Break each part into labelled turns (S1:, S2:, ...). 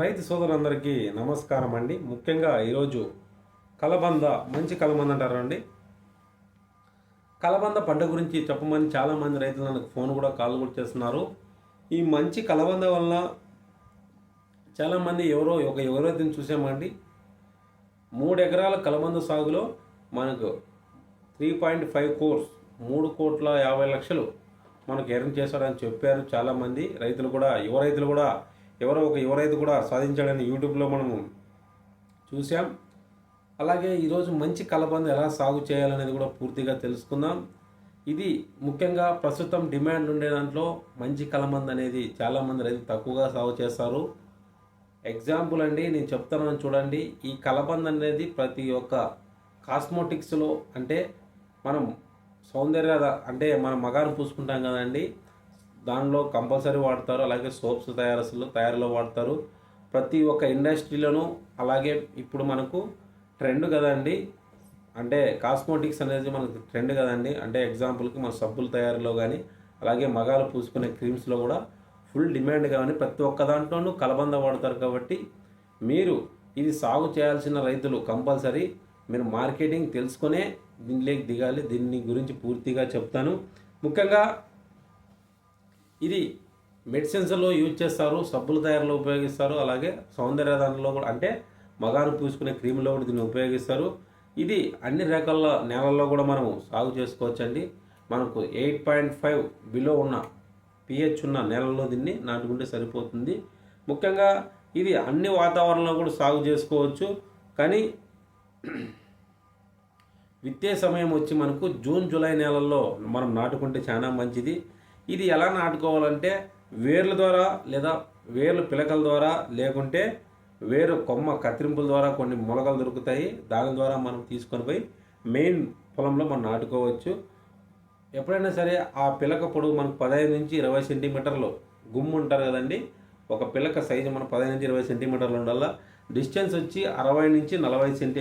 S1: రైతు సోదరులందరికీ నమస్కారం అండి ముఖ్యంగా ఈరోజు కలబంద మంచి కలబంద అంటారండి. కలబంద పంట గురించి చెప్పమని చాలామంది రైతులు నాకు ఫోన్ కూడా కాల్ కూడా చేస్తున్నారు. ఈ మంచి కలబంద వల్ల చాలామంది ఎవరో ఒక ఎవరైతే చూసామండి మూడు ఎకరాల కలబంద సాగులో మనకు త్రీ పాయింట్ ఫైవ్ కోర్స్ మూడు కోట్ల యాభై లక్షలు మనకు ఎర్న్ చేశాడని చెప్పారు చాలామంది రైతులు కూడా యువ రైతులు కూడా ఎవరో ఒక యువ కూడా సాధించాడని యూట్యూబ్లో మనము చూసాం అలాగే ఈరోజు మంచి కలబంద ఎలా సాగు చేయాలనేది కూడా పూర్తిగా తెలుసుకుందాం. ఇది ముఖ్యంగా ప్రస్తుతం డిమాండ్ ఉండే దాంట్లో మంచి కలబంద అనేది చాలామంది రైతులు తక్కువగా సాగు చేస్తారు. ఎగ్జాంపుల్ అండి నేను చెప్తానని చూడండి. ఈ కలబంద అనేది ప్రతి ఒక్క కాస్మోటిక్స్లో అంటే మనం సౌందర్య అంటే మనం మగాను పూసుకుంటాం కదండి. దానిలో కంపల్సరీ వాడతారు అలాగే సోప్స్ తయారసులు తయారీలో వాడతారు. ప్రతి ఒక్క ఇండస్ట్రీలోనూ అలాగే ఇప్పుడు మనకు ట్రెండ్ కదండి అంటే కాస్మోటిక్స్ అనేది మనకు ట్రెండ్ కదండి అంటే ఎగ్జాంపుల్కి మన సబ్బుల తయారీలో కానీ అలాగే మగాలు పూసుకునే క్రీమ్స్లో కూడా ఫుల్ డిమాండ్ కానీ ప్రతి ఒక్క దాంట్లోనూ కలబంద వాడతారు కాబట్టి మీరు ఇది సాగు చేయాల్సిన రైతులు కంపల్సరీ మీరు మార్కెటింగ్ తెలుసుకునే దీనిలోకి దిగాలి. దీన్ని గురించి పూర్తిగా చెప్తాను. ముఖ్యంగా ఇది మెడిసిన్స్లో యూజ్ చేస్తారు సబ్బుల తయారీలో ఉపయోగిస్తారు అలాగే సౌందర్య దానిలో కూడా. అంటే మగాను పూసుకునే క్రీమ్లో కూడా దీన్ని ఉపయోగిస్తారు. ఇది అన్ని రకాల నేలల్లో కూడా మనము సాగు చేసుకోవచ్చండి. మనకు ఎయిట్ పాయింట్ ఫైవ్ బిలో ఉన్న పిహెచ్ ఉన్న నేలల్లో దీన్ని నాటుకుంటే సరిపోతుంది. ముఖ్యంగా ఇది అన్ని వాతావరణంలో కూడా సాగు చేసుకోవచ్చు. కానీ విత్తే సమయం వచ్చి మనకు జూన్ జూలై నెలల్లో మనం నాటుకుంటే చాలా మంచిది. ఇది ఎలా నాటుకోవాలంటే వేర్ల ద్వారా లేదా వేర్లు పిలకల ద్వారా లేకుంటే వేరు కొమ్మ కత్తిరింపుల ద్వారా కొన్ని మొలకలు దొరుకుతాయి. దాని ద్వారా మనం తీసుకొని పోయి మెయిన్ పొలంలో మనం నాటుకోవచ్చు. ఎప్పుడైనా సరే ఆ పిలక పొడవు మనకు పదహైదు నుంచి ఇరవై సెంటీమీటర్లు గుమ్ము ఉంటారు కదండి. ఒక పిలక సైజు మనం పదహైదు నుంచి ఇరవై సెంటీమీటర్లు ఉండాల. డిస్టెన్స్ వచ్చి అరవై నుంచి నలభై సెంటీ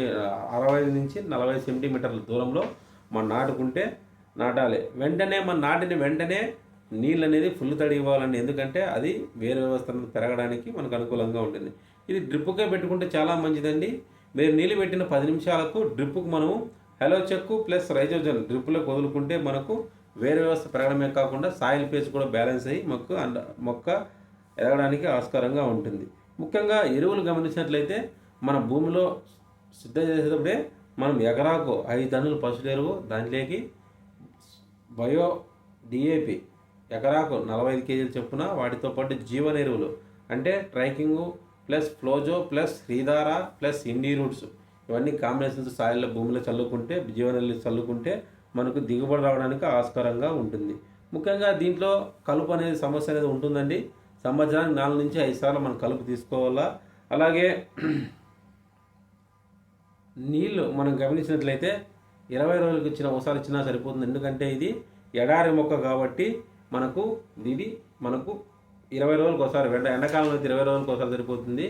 S1: అరవై నుంచి నలభై సెంటీమీటర్ల దూరంలో మనం నాటుకుంటే నాటాలి. వెంటనే మన నాటిన వెంటనే నీళ్ళు అనేది ఫుల్ తడి ఇవ్వాలండి ఎందుకంటే అది వేరే వ్యవస్థ పెరగడానికి మనకు అనుకూలంగా ఉంటుంది. ఇది డ్రిప్పుకే పెట్టుకుంటే చాలా మంచిదండి. మీరు నీళ్ళు పెట్టిన పది నిమిషాలకు డ్రిప్పుకు మనము హెలో చెక్కు ప్లస్ రైజోజన్ డ్రిప్పులో వదులుకుంటే మనకు వేరే వ్యవస్థ పెరగడమే కాకుండా సాయిల్ పేస్ కూడా బ్యాలెన్స్ అయ్యి మొక్క అండ్ మొక్క ఎదగడానికి ఆస్కారంగా ఉంటుంది. ముఖ్యంగా ఎరువులు గమనించినట్లయితే మన భూమిలో సిద్ధం చేసేటప్పుడే మనం ఎకరాకు ఐదు టన్నులు పసుపు ఎరువు దాంట్లోకి బయో డిఏపి ఎకరాకు నలభై ఐదు కేజీలు చొప్పున వాటితో పాటు జీవన ఎరువులు. అంటే ట్రైకింగు ప్లస్ ఫ్లోజో ప్లస్ శ్రీధార ప్లస్ ఇండీ రూట్స్. ఇవన్నీ కాంబినేషన్స్ సాయిల్లో భూమిలో చల్లుకుంటే జీవన ఎరువులు చల్లుకుంటే మనకు దిగుబడి రావడానికి ఆస్కారంగా ఉంటుంది. ముఖ్యంగా దీంట్లో కలుపు అనేది సమస్య అనేది ఉంటుందండి. సంవత్సరానికి నాలుగు నుంచి ఐదు సార్లు మనం కలుపు తీసుకోవాలా? అలాగే నీళ్ళు మనం గమనించినట్లయితే ఇరవై రోజులకు ఇచ్చిన ఒకసారి ఇచ్చినా సరిపోతుంది. ఎందుకంటే ఇది ఎడారి మొక్క కాబట్టి మనకు ఇది మనకు ఇరవై రోజులకు ఒకసారి ఎండ ఎండాకాలంలో అయితే ఇరవై రోజులకు ఒకసారి సరిపోతుంది.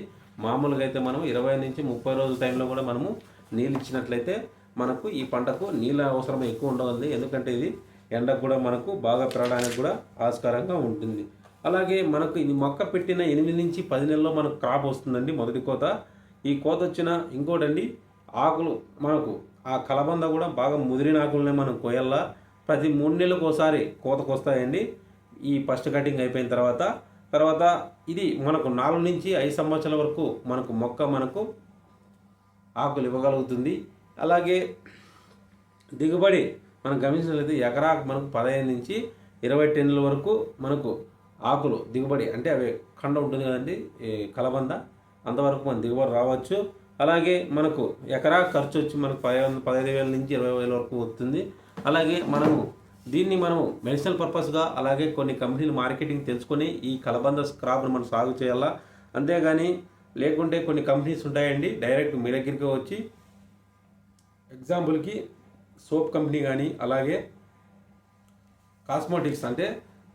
S1: మామూలుగా అయితే మనం ఇరవై నుంచి ముప్పై రోజుల టైంలో కూడా మనము నీళ్ళు ఇచ్చినట్లయితే మనకు ఈ పంటకు నీళ్ళ అవసరం ఎక్కువ ఉండదు ఎందుకంటే ఇది ఎండకు కూడా మనకు బాగా పెరగడానికి కూడా ఆస్కారంగా ఉంటుంది. అలాగే మనకు ఇది మొక్క పెట్టిన ఎనిమిది నుంచి పది నెలల్లో మనకు క్రాప్ వస్తుందండి మొదటి కోత. ఈ కోత వచ్చిన ఇంకోటండి ఆకులు మనకు ఆ కలబంద కూడా బాగా ముదిరిన ఆకులనే మనం కోయల్లా. ప్రతి మూడు నెలలకు ఒకసారి కోతకు వస్తాయండి. ఈ ఫస్ట్ కటింగ్ అయిపోయిన తర్వాత తర్వాత ఇది మనకు నాలుగు నుంచి ఐదు సంవత్సరాల వరకు మనకు మొక్క మనకు ఆకులు ఇవ్వగలుగుతుంది. అలాగే దిగుబడి మనం గమనించినట్లయితే ఎకరాకు మనకు పదహైదు నుంచి ఇరవై టెన్నుల వరకు మనకు ఆకులు దిగుబడి అంటే అవి కండ ఉంటుంది కదండి కలబంద. అంతవరకు మన దిగుబడి రావచ్చు. అలాగే మనకు ఎకరా ఖర్చు వచ్చి మనకు పదహైదు పదహైదు వేల నుంచి ఇరవై వేల వరకు వస్తుంది. అలాగే మనము దీన్ని మనము మెడిసినల్ పర్పస్గా అలాగే కొన్ని కంపెనీలు మార్కెటింగ్ తెలుసుకొని ఈ కలబంద స్క్రాప్ను మనం సాగు చేయాలా? అంతేగాని లేకుంటే కొన్ని కంపెనీస్ ఉంటాయండి డైరెక్ట్ మీ దగ్గరికి వచ్చి ఎగ్జాంపుల్కి సోప్ కంపెనీ కానీ అలాగే కాస్మోటిక్స్ అంటే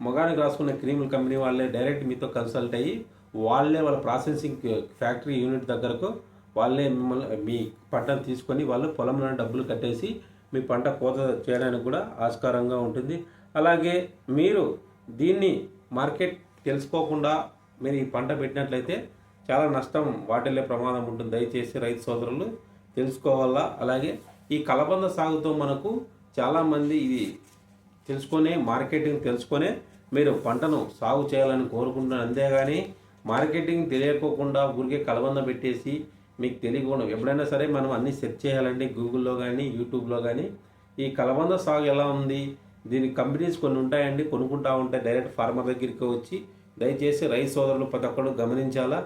S1: మగానికి రాసుకున్న క్రీముల కంపెనీ వాళ్ళే డైరెక్ట్ మీతో కన్సల్ట్ అయ్యి వాళ్ళే వాళ్ళ ప్రాసెసింగ్ ఫ్యాక్టరీ యూనిట్ దగ్గరకు వాళ్ళే మిమ్మల్ని మీ పట్టణం తీసుకొని వాళ్ళు పొలంలో డబ్బులు కట్టేసి మీ పంట కోత చేయడానికి కూడా ఆస్కారంగా ఉంటుంది. అలాగే మీరు దీన్ని మార్కెట్ తెలుసుకోకుండా మీరు ఈ పంట పెట్టినట్లయితే చాలా నష్టం వాటిల్లే ప్రమాదం ఉంటుంది. దయచేసి రైతు సోదరులు తెలుసుకోవాలా? అలాగే ఈ కలబంద సాగుతో మనకు చాలామంది ఇది తెలుసుకొనే మార్కెటింగ్ తెలుసుకొనే మీరు పంటను సాగు చేయాలని కోరుకుంటున్నారు. అంతేగాని మార్కెటింగ్ తెలియకోకుండా ఊరికే కలబంద పెట్టేసి మీకు తెలియకుండా ఎప్పుడైనా సరే మనం అన్ని సెర్చ్ చేయాలండి గూగుల్లో కానీ యూట్యూబ్లో కానీ ఈ కలబంద సాగు ఎలా ఉంది? దీని కంపెనీస్ కొన్ని ఉంటాయండి కొనుక్కుంటా ఉంటాయి డైరెక్ట్ ఫార్మర్ దగ్గరికి వచ్చి దయచేసి రైతు సోదరులు ప్రతి ఒక్కరు గమనించాలా?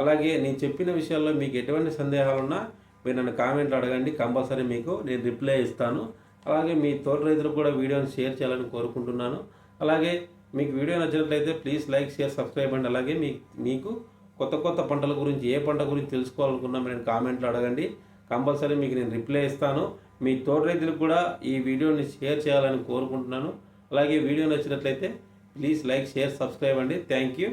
S1: అలాగే నేను చెప్పిన విషయాల్లో మీకు ఎటువంటి సందేహాలున్నా మీరు నన్ను కామెంట్లు అడగండి కంపల్సరీ మీకు నేను రిప్లై ఇస్తాను. అలాగే మీ తోటి రైతులు కూడా వీడియోని షేర్ చేయాలని కోరుకుంటున్నాను. అలాగే మీకు వీడియో నచ్చినట్లయితే ప్లీజ్ లైక్ షేర్ సబ్స్క్రైబ్ అండి అలాగే మీ మీకు కొత్త కొత్త పంటల గురించి ఏ పంట గురించి తెలుసుకోవాలనుకున్నా మీరు కామెంట్లు అడగండి. కంపల్సరీ మీకు నేను రిప్లై ఇస్తాను. మీ తోట రైతులకు కూడా ఈ వీడియోని షేర్ చేయాలని కోరుకుంటున్నాను. అలాగే వీడియో నచ్చినట్లయితే ప్లీజ్ లైక్ షేర్ సబ్స్క్రైబ్ అండి. Thank you.